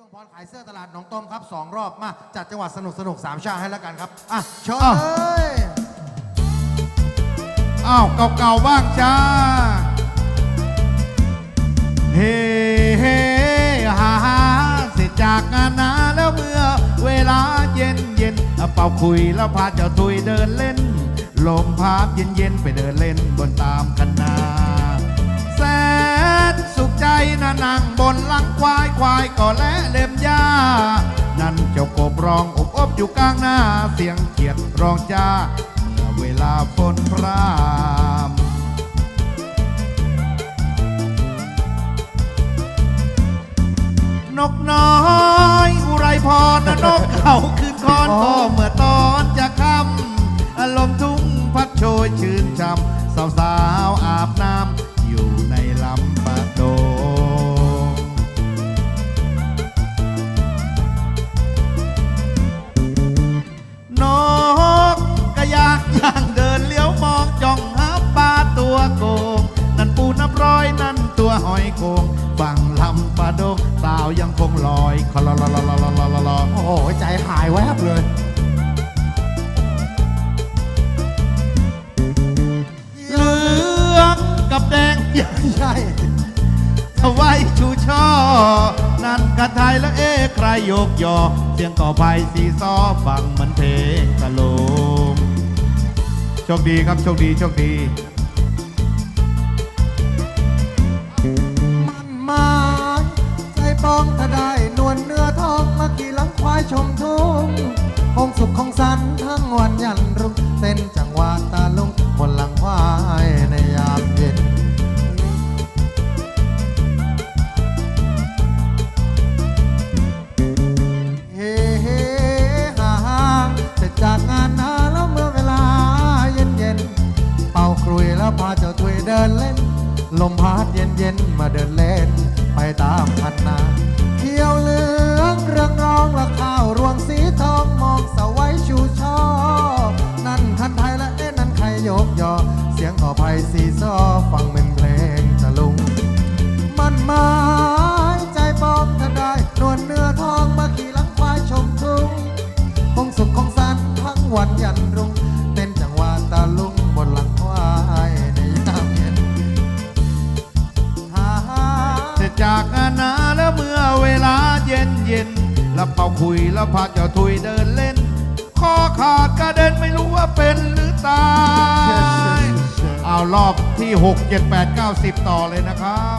ดวงพรขายเสื้อตลาดหนองต้มครับสองรอบมาจัดจังหวัดสนุกสนุกสามชาติให้แล้วกันครับ อะเชิญอ้าวเลยอ้าวเก่าๆบ้างจ้า เฮ้เฮ้ฮ่าฮ่าเสร็จจากงานนาแล้วเมื่อ เวลาเย็นเย็นเป่าคุยแล้วพาเจ้าทุยเดินเล่น ลมพัดเย็นเย็นๆไปเดินเล่นบนตามคันนาแสน สุขใจนะนั่งบนหลังควายควายก็และเล็มหญ้านั่นเจ้ากบร้องอบอบอยู่กลางหน้า เสียงเขียดร้องจ้าเมื่อเวลาฝนพรามนกน้อยอุไรพรนะนกเขาคืนคอนก็เมื่อตอนจะค่ำอารมณ์ทุ่งพัดโชยชื่นช่ำสาวสาวๆอาบน้ำ ดงสาวยังคงลอยคลอลลลลลโอ้โหใจหายแวบเลย เหลืองกับแดงใช่ทวายชูช่อ นั่นกะไทยและเอ๊ใครยกยอ เสียงก่อไปสีซอฟังเหมือนเพลงตะโลมโชคดีครับโชคดีโชคดี คงสุขของสันทั้งวันยันรุ่งเต้นจังหวะตาลุงบนหลังควายในยามเย็นเฮ้เฮ้ฮ่าฮ่าเสร็จจากงานนาแล้วเมื่อเวลาเย็นเย็นเป่าครุยแล้วพาเจ้าถุยเดินเล่น ลมพัดเย็นเย็นมาเดินเล่น ไปตามพันนา วันยันรุ่งเต้นจังหวะตาลุงบนหลังควายในยามเย็นฮ่าฮ่าเสร็จจากงานนาแล้วเมื่อเวลาเย็นเย็นแล้วเป่าคุยแล้วพาเจ้าทุยเดินเล่นคอขาดกระเด็นไม่รู้ว่าเป็นหรือตาย เอารอบที่ 6 7 8 9 10 ต่อเลยนะครับ